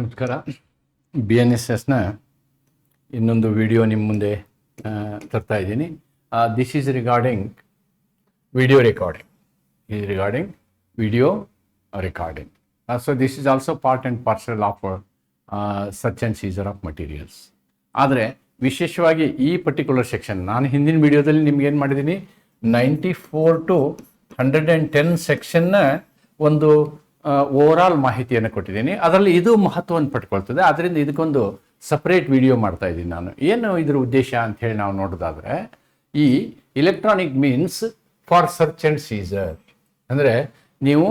ನಮಸ್ಕಾರ. B N S ಎಸ್ನ ಇನ್ನೊಂದು ವಿಡಿಯೋ ನಿಮ್ಮ ಮುಂದೆ ತರ್ತಾ ಇದ್ದೀನಿ. This is regarding video recording is regarding video recording so this is also part and parcel of search and seizure of materials ಆದರೆ, ವಿಶೇಷವಾಗಿ ಈ ಪರ್ಟಿಕ್ಯುಲರ್ ಸೆಕ್ಷನ್ ನಾನು ಹಿಂದಿನ ವಿಡಿಯೋದಲ್ಲಿ ನಿಮ್ಗೆ ಏನು ಮಾಡಿದ್ದೀನಿ? Ninety four to hundred and ten ಸೆಕ್ಷನ್ನ ಒಂದು ಓವರಾಲ್ ಮಾಹಿತಿಯನ್ನು ಕೊಟ್ಟಿದ್ದೀನಿ. ಅದರಲ್ಲಿ ಇದು ಮಹತ್ವವನ್ನು ಪಡ್ಕೊಳ್ತದೆ. ಅದರಿಂದ ಇದಕ್ಕೊಂದು ಸಪ್ರೇಟ್ ವಿಡಿಯೋ ಮಾಡ್ತಾ ಇದ್ದೀನಿ ನಾನು. ಏನು ಇದ್ರ ಉದ್ದೇಶ ಅಂತ ಹೇಳಿ ನಾವು ನೋಡೋದಾದ್ರೆ, ಈ electronic means for search and seizure ಅಂದರೆ ನೀವು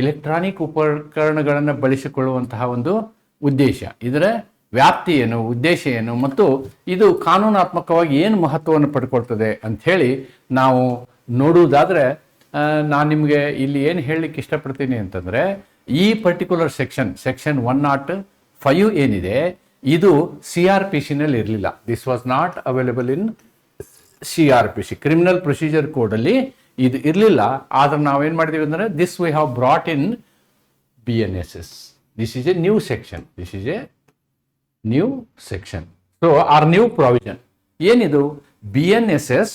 ಇಲೆಕ್ಟ್ರಾನಿಕ್ ಉಪಕರಣಗಳನ್ನು ಬಳಸಿಕೊಳ್ಳುವಂತಹ ಒಂದು ಉದ್ದೇಶ. ಇದರ ವ್ಯಾಪ್ತಿ ಏನು, ಉದ್ದೇಶ ಏನು, ಮತ್ತು ಇದು ಕಾನೂನಾತ್ಮಕವಾಗಿ ಏನು ಮಹತ್ವವನ್ನು ಪಡ್ಕೊಳ್ತದೆ ಅಂಥೇಳಿ ನಾವು ನೋಡುವುದಾದರೆ ನಾನು ನಿಮಗೆ ಇಲ್ಲಿ ಏನು ಹೇಳಲಿಕ್ಕೆ ಇಷ್ಟಪಡ್ತೀನಿ ಅಂತಂದರೆ, ಈ particular section section one not five ಏನಿದೆ, ಇದು ಸಿ ಆರ್ ಪಿ ಸಿನಲ್ಲಿ ಇರಲಿಲ್ಲ. This was not available in C R P C criminal procedure ಕೋಡಲ್ಲಿ ಇದು ಇರಲಿಲ್ಲ. ಆದರೆ ನಾವೇನು ಮಾಡಿದ್ದೀವಿ ಅಂದರೆ this we have brought in B N S S this is a new section this is a new section so our new provision ಏನಿದು? B N S S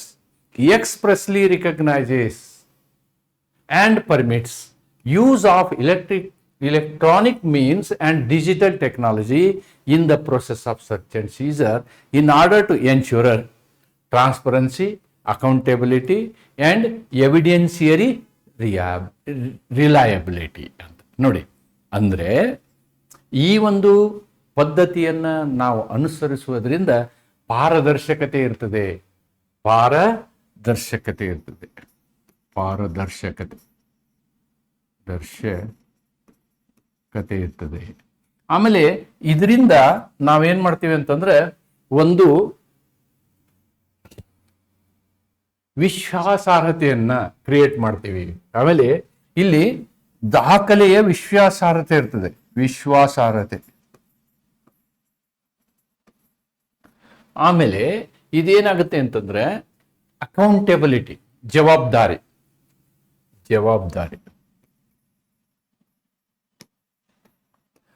expressly recognises and permits use of electric electronic means and digital technology in the process of search and seizure in order to ensure transparency accountability and evidentiary reliability ಅಂತ ನೋಡಿ ಅಂದರೆ ಈ ಒಂದು ಪದ್ಧತಿಯನ್ನು ನಾವು ಅನುಸರಿಸುವುದರಿಂದ ಪಾರದರ್ಶಕತೆ ಇರ್ತದೆ ಪಾರದರ್ಶಕತೆ ಇರ್ತದೆ ಪಾರದರ್ಶಕತೆ. ದರ್ಶಕತೆ ಇರ್ತದೆ ಆಮೇಲೆ ಇದರಿಂದ ನಾವೇನ್ ಮಾಡ್ತೀವಿ ಅಂತಂದ್ರೆ ಒಂದು ವಿಶ್ವಾಸಾರ್ಹತೆಯನ್ನ ಕ್ರಿಯೇಟ್ ಮಾಡ್ತೀವಿ. ಆಮೇಲೆ ಇಲ್ಲಿ ದಾಖಲೆಯ ವಿಶ್ವಾಸಾರ್ಹತೆ ಇರ್ತದೆ. ವಿಶ್ವಾಸಾರ್ಹತೆ. ಆಮೇಲೆ ಇದೇನಾಗುತ್ತೆ ಅಂತಂದ್ರೆ ಅಕೌಂಟೆಬಿಲಿಟಿ ಜವಾಬ್ದಾರಿ. ಜವಾಬ್ದಾರಿ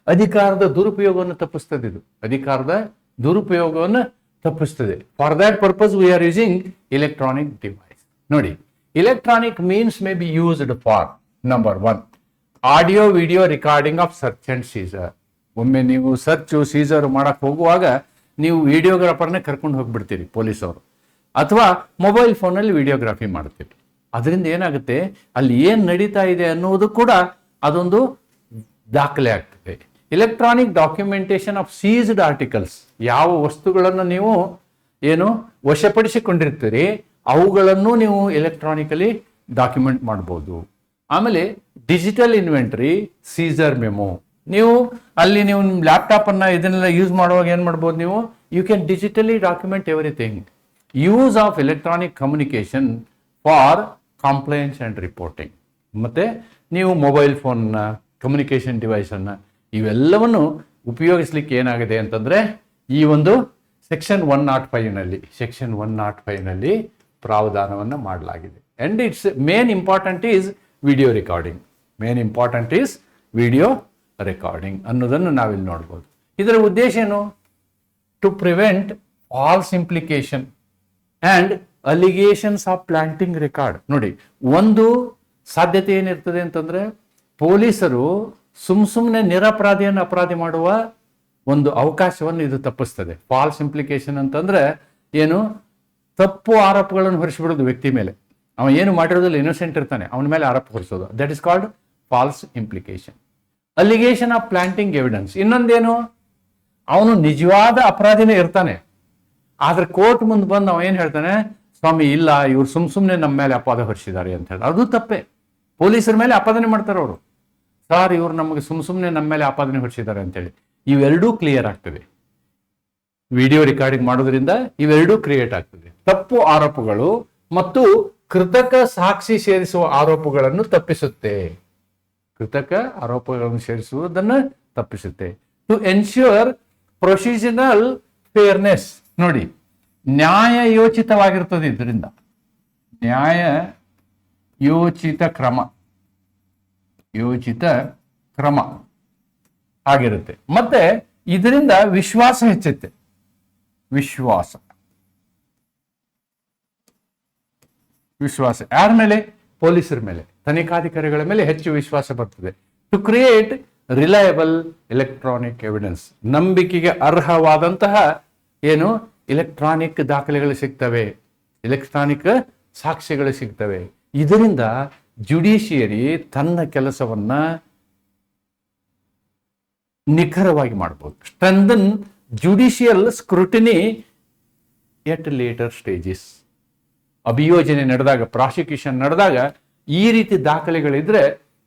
ಅಧಿಕಾರದ ದುರುಪಯೋಗವನ್ನು ತಪ್ಪಿಸ್ತದೆ ಇದು. ಅಧಿಕಾರದ ದುರುಪಯೋಗವನ್ನು ತಪ್ಪಿಸ್ತದೆ. For that purpose we are using electronic device ನೋಡಿ electronic means may be used for number one audio video recording of search and seizure ಒಮ್ಮೆ ನೀವು ಸರ್ಚ್ ಸೀಸರ್ ಮಾಡಕ್ ಹೋಗುವಾಗ ನೀವು ವಿಡಿಯೋಗ್ರಾಫರ್ನೇ ಕರ್ಕೊಂಡು ಹೋಗ್ಬಿಡ್ತೀರಿ ಪೊಲೀಸವರು ಅಥವಾ ಮೊಬೈಲ್ ಫೋನಲ್ಲಿ ವಿಡಿಯೋಗ್ರಾಫಿ ಮಾಡ್ತೀರಿ. ಅದರಿಂದ ಏನಾಗುತ್ತೆ? ಅಲ್ಲಿ ಏನು ನಡೀತಾ ಇದೆ ಅನ್ನುವುದು ಕೂಡ ಅದೊಂದು ದಾಖಲೆ ಆಗ್ತದೆ. Electronic documentation of seized articles ಯಾವ ವಸ್ತುಗಳನ್ನು ನೀವು ಏನು ವಶಪಡಿಸಿಕೊಂಡಿರ್ತೀರಿ, ಅವುಗಳನ್ನು ನೀವು ಎಲೆಕ್ಟ್ರಾನಿಕಲಿ ಡಾಕ್ಯುಮೆಂಟ್ ಮಾಡ್ಬೋದು. ಆಮೇಲೆ ಡಿಜಿಟಲ್ ಇನ್ವೆಂಟ್ರಿ ಸೀಸರ್ ಮೆಮೊ ನೀವು ಅಲ್ಲಿ ನೀವು ನಿಮ್ಮ ಲ್ಯಾಪ್ಟಾಪನ್ನು ಇದನ್ನೆಲ್ಲ ಯೂಸ್ ಮಾಡುವಾಗ ಏನು ಮಾಡ್ಬೋದು ನೀವು? You can digitally document everything use of electronic communication for complaints and reporting ಮತ್ತು ನೀವು ಮೊಬೈಲ್ ಫೋನ್ನ ಕಮ್ಯುನಿಕೇಷನ್ ಡಿವೈಸನ್ನು ಇವೆಲ್ಲವನ್ನು ಉಪಯೋಗಿಸ್ಲಿಕ್ಕೆ ಏನಾಗಿದೆ ಅಂತಂದರೆ, ಈ ಒಂದು ಸೆಕ್ಷನ್ ಒನ್ ನಾಟ್ ಫೈವ್ನಲ್ಲಿ ಸೆಕ್ಷನ್ ಒನ್ ನಾಟ್ ಫೈವ್ನಲ್ಲಿ ಪ್ರಾವಧಾನವನ್ನು ಮಾಡಲಾಗಿದೆ. And it's main important is video recording main important is video recording ಅನ್ನೋದನ್ನು ನಾವಿಲ್ಲಿ ನೋಡ್ಬೋದು. ಇದರ ಉದ್ದೇಶ ಏನು? To prevent false implication and allegations of planting record ನೋಡಿ, ಒಂದು ಸಾಧ್ಯತೆ ಏನಿರ್ತದೆ ಅಂತಂದ್ರೆ ಪೊಲೀಸರು ಸುಮ್ ಸುಮ್ಮನೆ ನಿರಪರಾಧಿಯನ್ನು ಅಪರಾಧಿ ಮಾಡುವ ಒಂದು ಅವಕಾಶವನ್ನು ಇದು ತಪ್ಪಿಸ್ತದೆ. ಫಾಲ್ಸ್ ಇಂಪ್ಲಿಕೇಶನ್ ಅಂತಂದ್ರೆ ಏನು? ತಪ್ಪು ಆರೋಪಗಳನ್ನು ಹೊರಿಸಿಬಿಡೋದು ವ್ಯಕ್ತಿ ಮೇಲೆ. ಅವ ಏನು ಮಾಡಿರೋದಿಲ್ಲ ಇನ್ನೋಸೆಂಟ್ ಇರ್ತಾನೆ. ಅವನ ಮೇಲೆ ಆರೋಪ ಹೊರಿಸೋದು. That is called false implication allegation of planting evidence ಇನ್ನೊಂದೇನು? ಅವನು ನಿಜವಾದ ಅಪರಾಧಿನೇ ಇರ್ತಾನೆ. ಆದ್ರೆ ಕೋರ್ಟ್ ಮುಂದೆ ಬಂದು ಅವ ಏನು ಹೇಳ್ತಾನೆ, ಸ್ವಾಮಿ, ಇಲ್ಲ, ಇವ್ರು ಸುಮ್ ಸುಮ್ಮನೆ ನಮ್ಮ ಮೇಲೆ ಅಪಾದ ಹೊರಿಸಿದ್ದಾರೆ ಅಂತ ಹೇಳಿ ಅದು ತಪ್ಪೆ. ಪೊಲೀಸರ ಮೇಲೆ ಅಪಾದನೆ ಮಾಡ್ತಾರೆ ಅವರು. ಸರ್, ಇವ್ರು ನಮಗೆ ಸುಮ್ ಸುಮ್ಮನೆ ನಮ್ಮ ಮೇಲೆ ಆಪಾದನೆ ಹೊರಿಸಿದ್ದಾರೆ ಅಂತೇಳಿ ಇವೆರಡೂ ಕ್ಲಿಯರ್ ಆಗ್ತದೆ. ವಿಡಿಯೋ ರೆಕಾರ್ಡಿಂಗ್ ಮಾಡೋದ್ರಿಂದ ಇವೆರಡೂ ಕ್ರಿಯೇಟ್ ಆಗ್ತದೆ. ತಪ್ಪು ಆರೋಪಗಳು ಮತ್ತು ಕೃತಕ ಸಾಕ್ಷಿ ಸೇರಿಸುವ ಆರೋಪಗಳನ್ನು ತಪ್ಪಿಸುತ್ತೆ. ಕೃತಕ ಆರೋಪಗಳನ್ನು ಸೇರಿಸುವುದನ್ನು ತಪ್ಪಿಸುತ್ತೆ. ಟು ಎನ್ಶ್ಯೂರ್ ಪ್ರೊಸೀಜನಲ್ ಫೇರ್ನೆಸ್ ನೋಡಿ, ನ್ಯಾಯ ಯೋಚಿತವಾಗಿರ್ತದೆ ಇದರಿಂದ. ನ್ಯಾಯ ಯೋಚಿತ ಕ್ರಮ. ಯೋಚಿತ ಕ್ರಮ ಆಗಿರುತ್ತೆ. ಮತ್ತೆ ಇದರಿಂದ ವಿಶ್ವಾಸ ಹೆಚ್ಚುತ್ತೆ. ವಿಶ್ವಾಸ. ವಿಶ್ವಾಸ. ಯಾರ ಮೇಲೆ? ಪೊಲೀಸರ ಮೇಲೆ. ತನಿಖಾಧಿಕಾರಿಗಳ ಮೇಲೆ ಹೆಚ್ಚು ವಿಶ್ವಾಸ ಬರ್ತದೆ. To create reliable electronic evidence ನಂಬಿಕೆಗೆ ಅರ್ಹವಾದಂತಹ ಏನು? ಎಲೆಕ್ಟ್ರಾನಿಕ್ ದಾಖಲೆಗಳು ಸಿಗ್ತವೆ. ಎಲೆಕ್ಟ್ರಾನಿಕ್ ಸಾಕ್ಷಿಗಳು ಸಿಗ್ತವೆ. ಇದರಿಂದ ಜುಡಿಷಿಯರಿ ತನ್ನ ಕೆಲಸವನ್ನ ನಿಖರವಾಗಿ ಮಾಡ್ಬೋದು. Strengthen judicial scrutiny at later stages ಅಭಿಯೋಜನೆ ನಡೆದಾಗ ಪ್ರಾಸಿಕ್ಯೂಷನ್ ನಡೆದಾಗ ಈ ರೀತಿ ದಾಖಲೆಗಳಿದ್ರೆ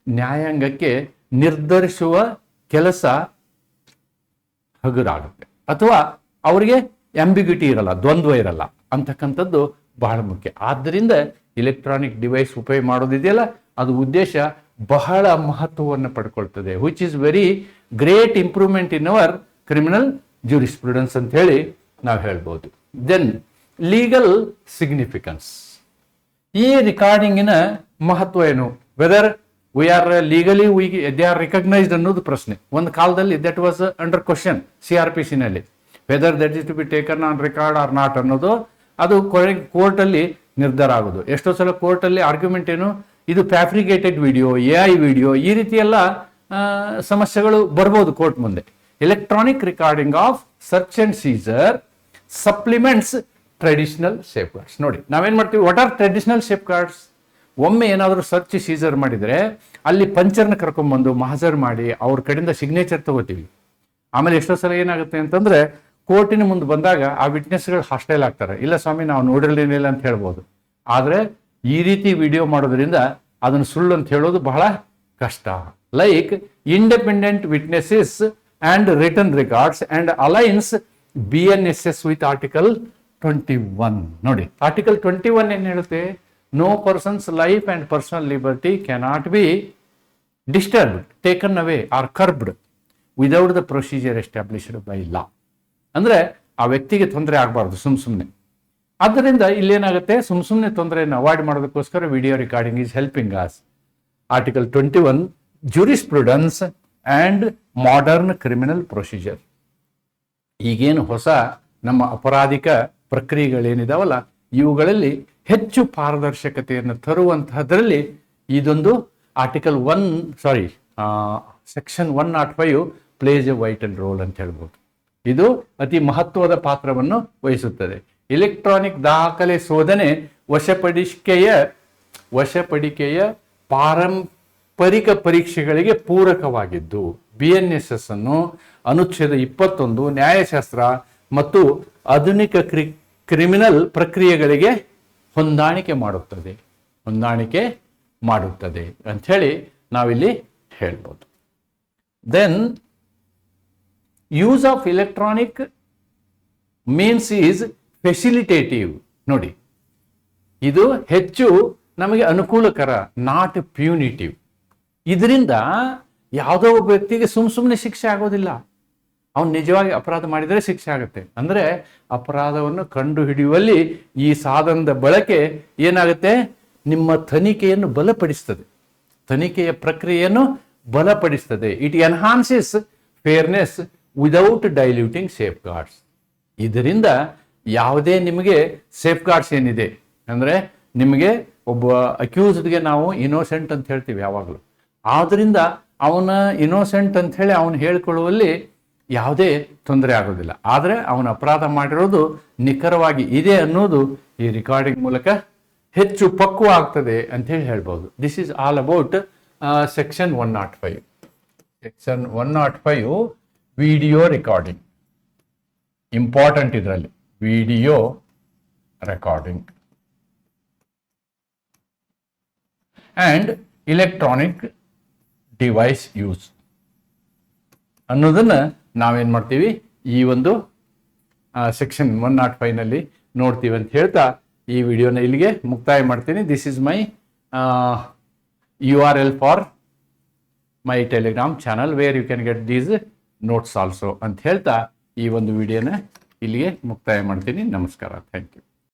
ನ್ಯಾಯಾಂಗಕ್ಕೆ ನಿರ್ಧರಿಸುವ ಕೆಲಸ ಹಗುರಾಗುತ್ತೆ. ಅಥವಾ ಅವರಿಗೆ ಎಂಬಿಗ್ಯುಟಿ ಇರಲ್ಲ, ದ್ವಂದ್ವ ಇರಲ್ಲ ಅಂತಕ್ಕಂಥದ್ದು ಬಹಳ ಮುಖ್ಯ. ಆದ್ದರಿಂದ ಇಲೆಕ್ಟ್ರಾನಿಕ್ ಡಿವೈಸ್ ಉಪಯೋಗ ಮಾಡೋದಿದೆಯಲ್ಲ, ಅದು ಉದ್ದೇಶ ಬಹಳ ಮಹತ್ವವನ್ನು ಪಡ್ಕೊಳ್ತದೆ which is very great improvement in our criminal jurisprudence ಅಂತ ಹೇಳಿ ನಾವು ಹೇಳ್ಬೋದು. ದೆನ್ ಲೀಗಲ್ ಸಿಗ್ನಿಫಿಕೆನ್ಸ್ ಈ ರಿಕಾರ್ಡಿಂಗಿನ ಮಹತ್ವ ಏನು? Whether we are legally we they are recognised ಅನ್ನೋದು ಪ್ರಶ್ನೆ. ಒಂದು ಕಾಲದಲ್ಲಿ that was under question C R P ಸಿನಲ್ಲಿ whether that is to be taken on record or not ಅನ್ನೋದು ಅದು ಕೋರ್ಟಲ್ಲಿ ನಿರ್ಧಾರ ಆಗೋದು. ಎಷ್ಟೋ ಸಲ ಕೋರ್ಟಲ್ಲಿ ಆರ್ಗ್ಯುಮೆಂಟ್ ಏನು? ಇದು fabricated video A I video ಈ ರೀತಿಯೆಲ್ಲ ಸಮಸ್ಯೆಗಳು ಬರ್ಬೋದು ಕೋರ್ಟ್ ಮುಂದೆ. Electronic recording of search and seizure supplements traditional safeguards ನೋಡಿ, ನಾವೇನ್ ಮಾಡ್ತೀವಿ? What are traditional safeguards ಒಮ್ಮೆ ಏನಾದರೂ ಸರ್ಚ್ ಸೀಸರ್ ಮಾಡಿದರೆ, ಅಲ್ಲಿ ಪಂಚರ್ನ ಕರ್ಕೊಂಡ್ಬಂದು ಮಹಾಜರ್ ಮಾಡಿ, ಅವ್ರ ಕಡೆಯಿಂದ ಸಿಗ್ನೇಚರ್ ತಗೋತೀವಿ. ಆಮೇಲೆ ಎಷ್ಟೋ ಸಲ ಏನಾಗುತ್ತೆ ಅಂತಂದ್ರೆ ಕೋರ್ಟಿನ ಮುಂದೆ ಬಂದಾಗ ಆ ವಿಟ್ನೆಸ್ಗಳು ಹಾಸ್ಟೈಲ್ ಆಗ್ತಾರೆ. ಇಲ್ಲ ಸ್ವಾಮಿ, ನಾವು ನೋಡಿರಲಿಲ್ಲ ಅಂತ ಹೇಳ್ಬೋದು. ಆದರೆ ಈ ರೀತಿ ವಿಡಿಯೋ ಮಾಡೋದ್ರಿಂದ ಅದನ್ನು ಸುಳ್ಳು ಅಂತ ಹೇಳೋದು ಬಹಳ ಕಷ್ಟ. Like independent witnesses and return records and aligns B N S S with article twenty one ನೋಡಿ ಆರ್ಟಿಕಲ್ ಟ್ವೆಂಟಿ ಒನ್ ಏನು ಹೇಳುತ್ತೆ? No person's life and personal liberty cannot be disturbed taken away or curbed without the procedure established by law ಅಂದ್ರೆ ಆ ವ್ಯಕ್ತಿಗೆ ತೊಂದರೆ ಆಗಬಾರ್ದು, ಸುಮ್ ಸುಮ್ಮನೆ ಆದ್ದರಿಂದ ಇಲ್ಲೇನಾಗುತ್ತೆ? ಸುಮ್ ಸುಮ್ಮನೆ ತೊಂದರೆಯನ್ನು ಅವಾಯ್ಡ್ ಮಾಡೋದಕ್ಕೋಸ್ಕರ video recording is helping as article twenty one jurisprudence and modern criminal procedure ಈಗೇನು ಹೊಸ ನಮ್ಮ ಅಪರಾಧಿಕ ಪ್ರಕ್ರಿಯೆಗಳೇನಿದಾವಲ್ಲ, ಇವುಗಳಲ್ಲಿ ಹೆಚ್ಚು ಪಾರದರ್ಶಕತೆಯನ್ನು ತರುವಂತಹದ್ರಲ್ಲಿ ಇದೊಂದು article one sorry section one not five plays a vital role ಅಂತ ಹೇಳ್ಬೋದು. ಇದು ಅತಿ ಮಹತ್ವದ ಪಾತ್ರವನ್ನು ವಹಿಸುತ್ತದೆ. ಇಲೆಕ್ಟ್ರಾನಿಕ್ ದಾಖಲೆ ಶೋಧನೆ ವಶಪಡಿಕೆಯ ವಶಪಡಿಕೆಯ ಪಾರಂಪರಿಕ ಪರೀಕ್ಷೆಗಳಿಗೆ ಪೂರಕವಾಗಿದ್ದು ಬಿ ಎನ್ ಎಸ್ ಎಸ್ ಅನ್ನು ಅನುಚ್ಛೇದ ಇಪ್ಪತ್ತೊಂದು, ನ್ಯಾಯಶಾಸ್ತ್ರ ಮತ್ತು ಆಧುನಿಕ ಕ್ರಿ, ಕ್ರಿಮಿನಲ್ ಪ್ರಕ್ರಿಯೆಗಳಿಗೆ ಹೊಂದಾಣಿಕೆ ಮಾಡುತ್ತದೆ. ಹೊಂದಾಣಿಕೆ ಮಾಡುತ್ತದೆ ಅಂಥೇಳಿ ನಾವಿಲ್ಲಿ ಹೇಳ್ಬೋದು. Then use of electronic means is facilitative ನೋಡಿ, ಇದು ಹೆಚ್ಚು ನಮಗೆ ಅನುಕೂಲಕರ ನಾಟ್ ಪ್ಯೂನಿಟಿವ್ ಇದರಿಂದ ಯಾವುದೋ ಒಬ್ಬ ವ್ಯಕ್ತಿಗೆ ಸುಮ್ ಸುಮ್ಮನೆ ಶಿಕ್ಷೆ ಆಗೋದಿಲ್ಲ. ಅವನು ನಿಜವಾಗಿ ಅಪರಾಧ ಮಾಡಿದರೆ ಶಿಕ್ಷೆ ಆಗುತ್ತೆ. ಅಂದರೆ ಅಪರಾಧವನ್ನು ಕಂಡು ಹಿಡಿಯುವಲ್ಲಿ ಈ ಸಾಧನದ ಬಳಕೆ ಏನಾಗುತ್ತೆ? ನಿಮ್ಮ ತನಿಖೆಯನ್ನು ಬಲಪಡಿಸ್ತದೆ. ತನಿಖೆಯ ಪ್ರಕ್ರಿಯೆಯನ್ನು ಬಲಪಡಿಸ್ತದೆ. It enhances fairness without diluting safeguards ಇದರಿಂದ ಯಾವುದೇ ನಿಮಗೆ ಸೇಫ್ ಗಾರ್ಡ್ಸ್ ಏನಿದೆ? ಅಂದರೆ ನಿಮಗೆ ಒಬ್ಬ ಅಕ್ಯೂಸ್ಡ್ಗೆ ನಾವು ಇನೋಸೆಂಟ್ ಅಂತ ಹೇಳ್ತೀವಿ ಯಾವಾಗಲೂ. ಆದ್ದರಿಂದ ಅವನ ಇನೋಸೆಂಟ್ ಅಂತ ಹೇಳಿ ಅವನು ಹೇಳ್ಕೊಳ್ಳುವಲ್ಲಿ ಯಾವುದೇ ತೊಂದರೆ ಆಗೋದಿಲ್ಲ. ಆದರೆ ಅವನ ಅಪರಾಧ ಮಾಡಿರೋದು ನಿಖರವಾಗಿ ಇದೆ ಅನ್ನೋದು ಈ ರೆಕಾರ್ಡಿಂಗ್ ಮೂಲಕ ಹೆಚ್ಚು ಪಕ್ವ ಆಗ್ತದೆ ಅಂತ ಹೇಳಿ ಹೇಳ್ಬೋದು. This is all about section one not five section one not five video recording. Important ಇದರಲ್ಲಿ. Video recording. And electronic device use ಅನ್ನೋದನ್ನು ನಾವೇನು ಮಾಡ್ತೀವಿ? ಈ ಒಂದು ಸೆಕ್ಷನ್ ಒನ್ ನಾಟ್ ಫೈವ್ನಲ್ಲಿ ನೋಡ್ತೀವಿ ಅಂತ ಹೇಳ್ತಾ ಈ ವಿಡಿಯೋನ ಇಲ್ಲಿಗೆ ಮುಕ್ತಾಯ ಮಾಡ್ತೀನಿ. This is my U R L for my Telegram channel where you can get these notes also ಅಂತ ಹೇಳ್ತಾ ಈ ಒಂದು ವಿಡಿಯೋನ ಇಲ್ಲಿಗೆ ಮುಕ್ತಾಯ ಮಾಡ್ತೀನಿ. ನಮಸ್ಕಾರ. Thank you